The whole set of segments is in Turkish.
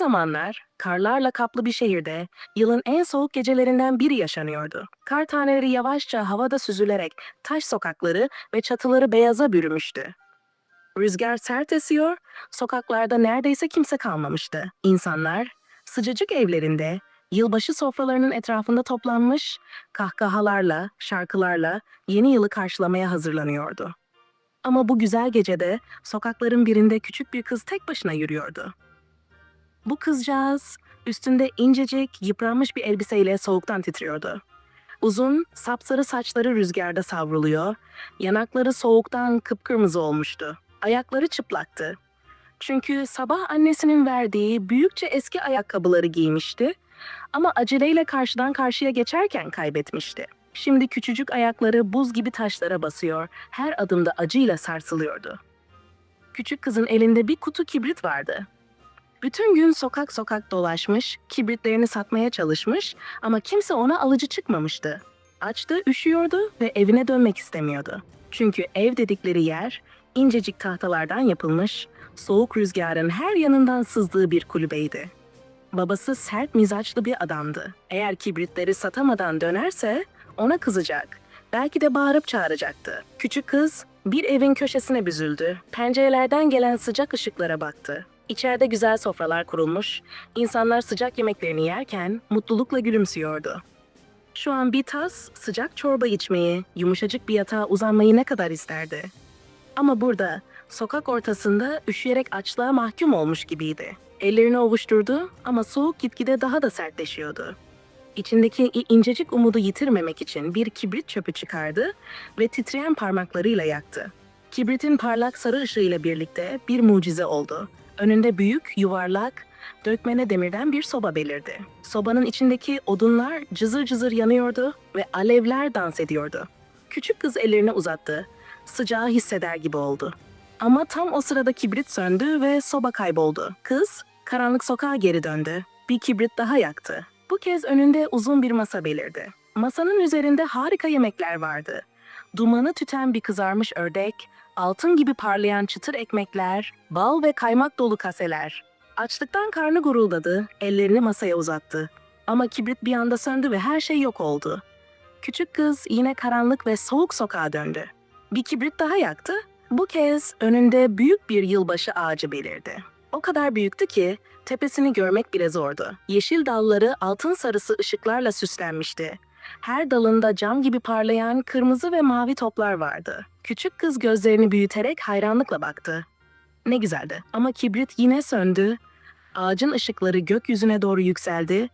zamanlar karlarla kaplı bir şehirde yılın en soğuk gecelerinden biri yaşanıyordu. Kar taneleri yavaşça havada süzülerek taş sokakları ve çatıları beyaza bürümüştü. Rüzgar sert esiyor, sokaklarda neredeyse kimse kalmamıştı. İnsanlar sıcacık evlerinde yılbaşı sofralarının etrafında toplanmış, kahkahalarla, şarkılarla yeni yılı karşılamaya hazırlanıyordu. Ama bu güzel gecede sokakların birinde küçük bir kız tek başına yürüyordu. Bu kızcağız üstünde incecik, yıpranmış bir elbiseyle soğuktan titriyordu. Uzun, sapsarı saçları rüzgarda savruluyor, yanakları soğuktan kıpkırmızı olmuştu. Ayakları çıplaktı. Çünkü sabah annesinin verdiği büyükçe eski ayakkabıları giymişti ama aceleyle karşıdan karşıya geçerken kaybetmişti. Şimdi küçücük ayakları buz gibi taşlara basıyor, her adımda acıyla sarsılıyordu. Küçük kızın elinde bir kutu kibrit vardı. Bütün gün sokak sokak dolaşmış, kibritlerini satmaya çalışmış ama kimse ona alıcı çıkmamıştı. Açtı, üşüyordu ve evine dönmek istemiyordu. Çünkü ev dedikleri yer incecik tahtalardan yapılmış, soğuk rüzgarın her yanından sızdığı bir kulübeydi. Babası sert mizaçlı bir adamdı. Eğer kibritleri satamadan dönerse ona kızacak. Belki de bağırıp çağıracaktı. Küçük kız bir evin köşesine büzüldü. Pencerelerden gelen sıcak ışıklara baktı. İçeride güzel sofralar kurulmuş, insanlar sıcak yemeklerini yerken mutlulukla gülümsüyordu. Şu an bir tas sıcak çorba içmeyi, yumuşacık bir yatağa uzanmayı ne kadar isterdi. Ama burada, sokak ortasında üşüyerek açlığa mahkum olmuş gibiydi. Ellerini ovuşturdu ama soğuk gitgide daha da sertleşiyordu. İçindeki incecik umudu yitirmemek için bir kibrit çöpü çıkardı ve titreyen parmaklarıyla yaktı. Kibritin parlak sarı ışığıyla birlikte bir mucize oldu. Önünde büyük, yuvarlak, dökmene demirden bir soba belirdi. Sobanın içindeki odunlar cızır cızır yanıyordu ve alevler dans ediyordu. Küçük kız ellerini uzattı. Sıcağı hisseder gibi oldu. Ama tam o sırada kibrit söndü ve soba kayboldu. Kız karanlık sokağa geri döndü. Bir kibrit daha yaktı. Bu kez önünde uzun bir masa belirdi. Masanın üzerinde harika yemekler vardı. Dumanı tüten bir kızarmış ördek, altın gibi parlayan çıtır ekmekler, bal ve kaymak dolu kaseler. Açlıktan karnı guruldadı, ellerini masaya uzattı. Ama kibrit bir anda söndü ve her şey yok oldu. Küçük kız yine karanlık ve soğuk sokağa döndü. Bir kibrit daha yaktı. Bu kez önünde büyük bir yılbaşı ağacı belirdi. O kadar büyüktü ki tepesini görmek bile zordu. Yeşil dalları altın sarısı ışıklarla süslenmişti. Her dalında cam gibi parlayan kırmızı ve mavi toplar vardı. Küçük kız gözlerini büyüterek hayranlıkla baktı. Ne güzeldi ama kibrit yine söndü. Ağacın ışıkları gökyüzüne doğru yükseldi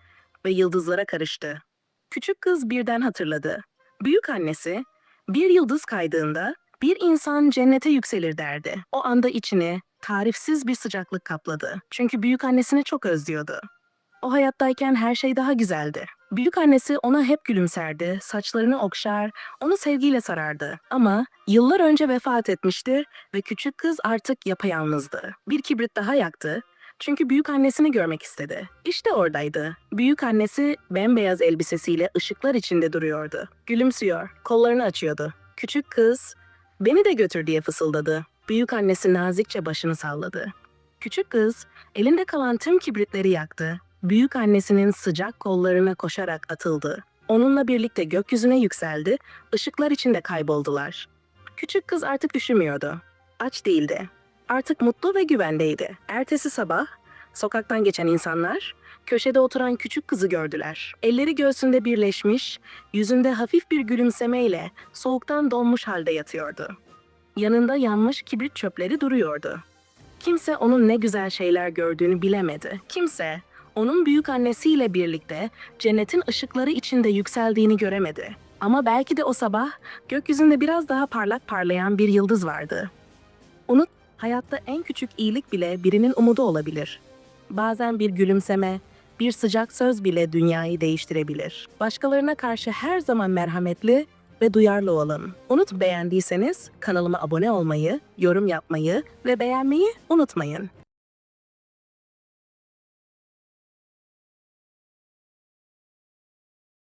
ve yıldızlara karıştı. Küçük kız birden hatırladı. Büyük annesi bir yıldız kaydığında bir insan cennete yükselir derdi. O anda içini tarifsiz bir sıcaklık kapladı. Çünkü büyük annesini çok özlüyordu. O hayattayken her şey daha güzeldi. Büyük annesi ona hep gülümserdi, saçlarını okşar, onu sevgiyle sarardı. Ama yıllar önce vefat etmişti ve küçük kız artık yapayalnızdı. Bir kibrit daha yaktı çünkü büyük annesini görmek istedi. İşte oradaydı. Büyük annesi bembeyaz elbisesiyle ışıklar içinde duruyordu. Gülümsüyor, kollarını açıyordu. Küçük kız, beni de götür diye fısıldadı. Büyük annesi nazikçe başını salladı. Küçük kız elinde kalan tüm kibritleri yaktı. Büyük annesinin sıcak kollarına koşarak atıldı. Onunla birlikte gökyüzüne yükseldi, ışıklar içinde kayboldular. Küçük kız artık üşümüyordu. Aç değildi. Artık mutlu ve güvendeydi. Ertesi sabah sokaktan geçen insanlar köşede oturan küçük kızı gördüler. Elleri göğsünde birleşmiş, yüzünde hafif bir gülümsemeyle soğuktan donmuş halde yatıyordu. Yanında yanmış kibrit çöpleri duruyordu. Kimse onun ne güzel şeyler gördüğünü bilemedi. Kimse onun büyük annesiyle birlikte cennetin ışıkları içinde yükseldiğini göremedi. Ama belki de o sabah gökyüzünde biraz daha parlak parlayan bir yıldız vardı. Unut, hayatta en küçük iyilik bile birinin umudu olabilir. Bazen bir gülümseme, bir sıcak söz bile dünyayı değiştirebilir. Başkalarına karşı her zaman merhametli ve duyarlı olalım. Unut beğendiyseniz kanalıma abone olmayı, yorum yapmayı ve beğenmeyi unutmayın.